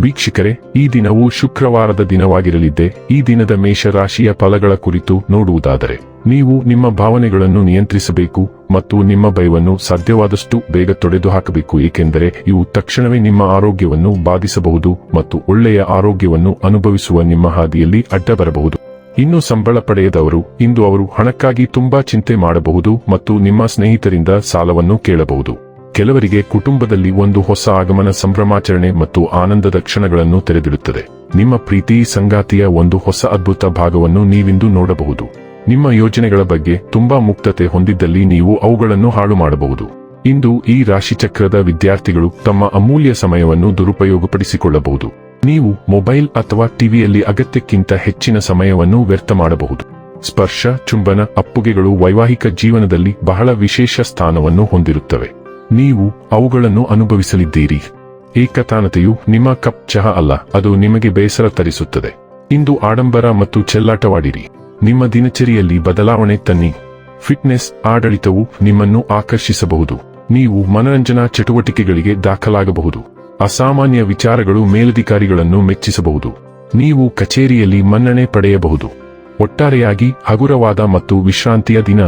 ವೀಕ್ಷಕರೇ, ಈ ದಿನವು ಶುಕ್ರವಾರದ ದಿನವಾಗಿರಲಿದ್ದೆ, ಈ ದಿನದ ಮೇಷರಾಶಿಯ ಫಲಗಳ ಕುರಿತು ನೋಡುವುದಾದರೆ, ನೀವು ನಿಮ್ಮ ಭಾವನೆಗಳನ್ನು ನಿಯಂತ್ರಿಸಬೇಕು ಮತ್ತು ನಿಮ್ಮ ಭಯವನ್ನು ಸಾಧ್ಯವಾದಷ್ಟು ಬೇಗ ತೊಡೆದು ಹಾಕಬೇಕು ಏಕೆಂದರೆ ಇವು ತಕ್ಷಣವೇ ನಿಮ್ಮ ಆರೋಗ್ಯವನ್ನು ಬಾಧಿಸಬಹುದು ಮತ್ತು ಒಳ್ಳೆಯ ಆರೋಗ್ಯವನ್ನು ಅನುಭವಿಸುವ ನಿಮ್ಮ ಹಾದಿಯಲ್ಲಿ ಅಡ್ಡ ಬರಬಹುದು ಇನ್ನು ಸಂಬಳ ಪಡೆಯದವರು, ಇಂದು ಅವರು ಹಣಕ್ಕಾಗಿ ತುಂಬಾ ಚಿಂತೆ ಮಾಡಬಹುದು ಮತ್ತು ನಿಮ್ಮ ಸ್ನೇಹಿತರಿಂದ ಸಾಲವನ್ನು ಕೇಳಬಹುದು. ಕೆಲವರಿಗೆ ಕುಟುಂಬದಲ್ಲಿ ಒಂದು ಹೊಸ ಆಗಮನ ಸಂಭ್ರಮಾಚರಣೆ ಮತ್ತು ಆನಂದದ ಕ್ಷಣಗಳನ್ನು ತೆರೆದಿಡುತ್ತದೆ. ನಿಮ್ಮ ಪ್ರೀತಿ ಸಂಗಾತಿಯ ಒಂದು ಹೊಸ ಅದ್ಭುತ ಭಾಗವನ್ನು ನೀವಿಂದು ನೋಡಬಹುದು. ನಿಮ್ಮ ಯೋಜನೆಗಳ ಬಗ್ಗೆ ತುಂಬಾ ಮುಕ್ತತೆ ಹೊಂದಿದ್ದಲ್ಲಿ ನೀವು ಅವುಗಳನ್ನು ಹಾಳು ಮಾಡಬಹುದು ಇಂದು ಈ ರಾಶಿಚಕ್ರದ ವಿದ್ಯಾರ್ಥಿಗಳು ತಮ್ಮ ಅಮೂಲ್ಯ ಸಮಯವನ್ನು ದುರುಪಯೋಗಪಡಿಸಿಕೊಳ್ಳಬಹುದು. ನೀವು ಮೊಬೈಲ್ ಅಥವಾ ಟಿವಿಯಲ್ಲಿ ಅಗತ್ಯಕ್ಕಿಂತ ಹೆಚ್ಚಿನ ಸಮಯವನ್ನು ವ್ಯರ್ಥ ಮಾಡಬಹುದು. ಸ್ಪರ್ಶ, ಚುಂಬನ, ಅಪ್ಪುಗೆಗಳು ವೈವಾಹಿಕ ಜೀವನದಲ್ಲಿ ಬಹಳ ವಿಶೇಷ ಸ್ಥಾನವನ್ನು ಹೊಂದಿರುತ್ತವೆ. ನೀವು ಅವುಗಳನ್ನು ಅನುಭವಿಸಲಿದ್ದೀರಿ. ಏಕತಾನತೆಯು ನಿಮ್ಮ ಕಪ್ ಚಹ ಅಲ್ಲ, ಅದು ನಿಮಗೆ ಬೇಸರ ತರಿಸುತ್ತದೆ. ಇಂದು ಆಡಂಬರ ಮತ್ತು ಚೆಲ್ಲಾಟವಾಡಿರಿ. ನಿಮ್ಮ ದಿನಚರಿಯಲ್ಲಿ ಬದಲಾವಣೆ ತನ್ನಿ. ಫಿಟ್ನೆಸ್ ಆಡಳಿತವು ನಿಮ್ಮನ್ನು ಆಕರ್ಷಿಸಬಹುದು. ನೀವು ಮನರಂಜನಾ ಚಟುವಟಿಕೆಗಳಿಗೆ ದಾಖಲಾಗಬಹುದು. ಅಸಾಮಾನ್ಯ ವಿಚಾರಗಳು ಮೇಲಧಿಕಾರಿಗಳನ್ನು ಮೆಚ್ಚಿಸಬಹುದು. ನೀವು ಕಚೇರಿಯಲ್ಲಿ ಮನ್ನಣೆ ಪಡೆಯಬಹುದು. ಒಟ್ಟಾರೆಯಾಗಿ ಹಗುರವಾದ ಮತ್ತು ವಿಶ್ರಾಂತಿಯ ದಿನ,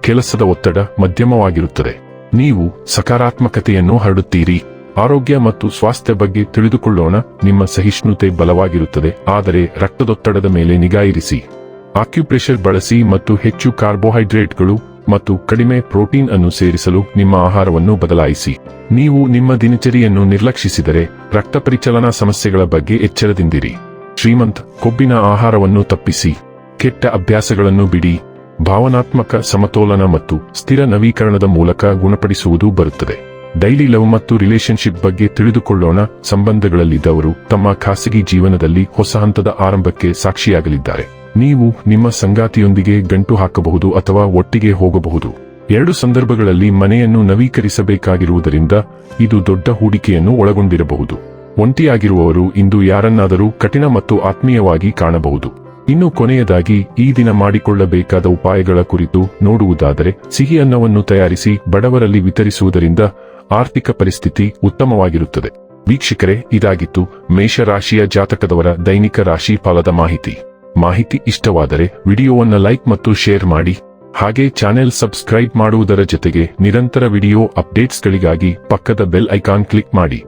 ಕೆಲಸದ ಒತ್ತಡ ಮಧ್ಯಮವಾಗಿರುತ್ತದೆ. ನೀವು ಸಕಾರಾತ್ಮಕತೆಯನ್ನು ಹರಡುತ್ತೀರಿ. ಆರೋಗ್ಯ ಮತ್ತು ಸ್ವಾಸ್ಥ್ಯ ಬಗ್ಗೆ ತಿಳಿದುಕೊಳ್ಳೋಣ. ನಿಮ್ಮ ಸಹಿಷ್ಣುತೆ ಬಲವಾಗಿರುತ್ತದೆ. ಆದರೆ ರಕ್ತದೊತ್ತಡದ ಮೇಲೆ ನಿಗಾ ಇರಿಸಿ. ಆಕ್ಯುಪ್ರೆಷರ್ ಬಳಸಿ ಮತ್ತು ಹೆಚ್ಚು ಕಾರ್ಬೋಹೈಡ್ರೇಟ್ಗಳು ಮತ್ತು ಕಡಿಮೆ ಪ್ರೋಟೀನ್ ಅನ್ನು ಸೇರಿಸಲು ನಿಮ್ಮ ಆಹಾರವನ್ನು ಬದಲಾಯಿಸಿ. ನೀವು ನಿಮ್ಮ ದಿನಚರಿಯನ್ನು ನಿರ್ಲಕ್ಷಿಸಿದರೆ ರಕ್ತ ಪರಿಚಲನಾ ಸಮಸ್ಯೆಗಳ ಬಗ್ಗೆ ಎಚ್ಚರದಿಂದಿರಿ. ಶ್ರೀಮಂತ್ ಕೊಬ್ಬಿನ ಆಹಾರವನ್ನು ತಪ್ಪಿಸಿ. ಕೆಟ್ಟ ಅಭ್ಯಾಸಗಳನ್ನು ಬಿಡಿ. ಭಾವನಾತ್ಮಕ ಸಮತೋಲನ ಮತ್ತು ಸ್ಥಿರ ನವೀಕರಣದ ಮೂಲಕ ಗುಣಪಡಿಸುವುದು ಬರುತ್ತದೆ. ಡೈಲಿ ಲವ್ ಮತ್ತು ರಿಲೇಶನ್ಶಿಪ್ ಬಗ್ಗೆ ತಿಳಿದುಕೊಳ್ಳೋಣ. ಸಂಬಂಧಗಳಲ್ಲಿದ್ದವರು ತಮ್ಮ ಖಾಸಗಿ ಜೀವನದಲ್ಲಿ ಹೊಸ ಹಂತದ ಆರಂಭಕ್ಕೆ ಸಾಕ್ಷಿಯಾಗಲಿದ್ದಾರೆ. ನೀವು ನಿಮ್ಮ ಸಂಗಾತಿಯೊಂದಿಗೆ ಗಂಟು ಹಾಕಬಹುದು ಅಥವಾ ಒಟ್ಟಿಗೆ ಹೋಗಬಹುದು. ಎರಡು ಸಂದರ್ಭಗಳಲ್ಲಿ ಮನೆಯನ್ನು ನವೀಕರಿಸಬೇಕಾಗಿರುವುದರಿಂದ ಇದು ದೊಡ್ಡ ಹೂಡಿಕೆಯನ್ನು ಒಳಗೊಂಡಿರಬಹುದು. ಒಂಟಿಯಾಗಿರುವವರು ಇಂದು ಯಾರನ್ನಾದರೂ ಕಠಿಣ ಮತ್ತು ಆತ್ಮೀಯವಾಗಿ ಕಾಣಬಹುದು. ಇನ್ನು ಕೊನೆಯದಾಗಿ ಈ ದಿನ ಮಾಡಿಕೊಳ್ಳಬೇಕಾದ ಉಪಾಯಗಳ ಕುರಿತು ನೋಡುವುದಾದರೆ ಸಿಹಿ ಅನ್ನವನ್ನು ತಯಾರಿಸಿ ಬಡವರಲ್ಲಿ ವಿತರಿಸುವುದರಿಂದ ಆರ್ಥಿಕ ಪರಿಸ್ಥಿತಿ ಉತ್ತಮವಾಗಿರುತ್ತದೆ. ವೀಕ್ಷಕರೇ, ಇದಾಗಿತ್ತು ಮೇಷರಾಶಿಯ ಜಾತಕದವರ ದೈನಿಕ ರಾಶಿ ಫಲದ ಮಾಹಿತಿ. ಮಾಹಿತಿ ಇಷ್ಟವಾದರೆ ವಿಡಿಯೋವನ್ನು ಲೈಕ್ ಮತ್ತು ಶೇರ್ ಮಾಡಿ. ಹಾಗೆ ಚಾನೆಲ್ ಸಬ್ಸ್ಕ್ರೈಬ್ ಮಾಡುವುದರ ಜೊತೆಗೆ ನಿರಂತರ ವಿಡಿಯೋ ಅಪ್ಡೇಟ್ಸ್ಗಳಿಗಾಗಿ ಪಕ್ಕದ ಬೆಲ್ ಐಕಾನ್ ಕ್ಲಿಕ್ ಮಾಡಿ.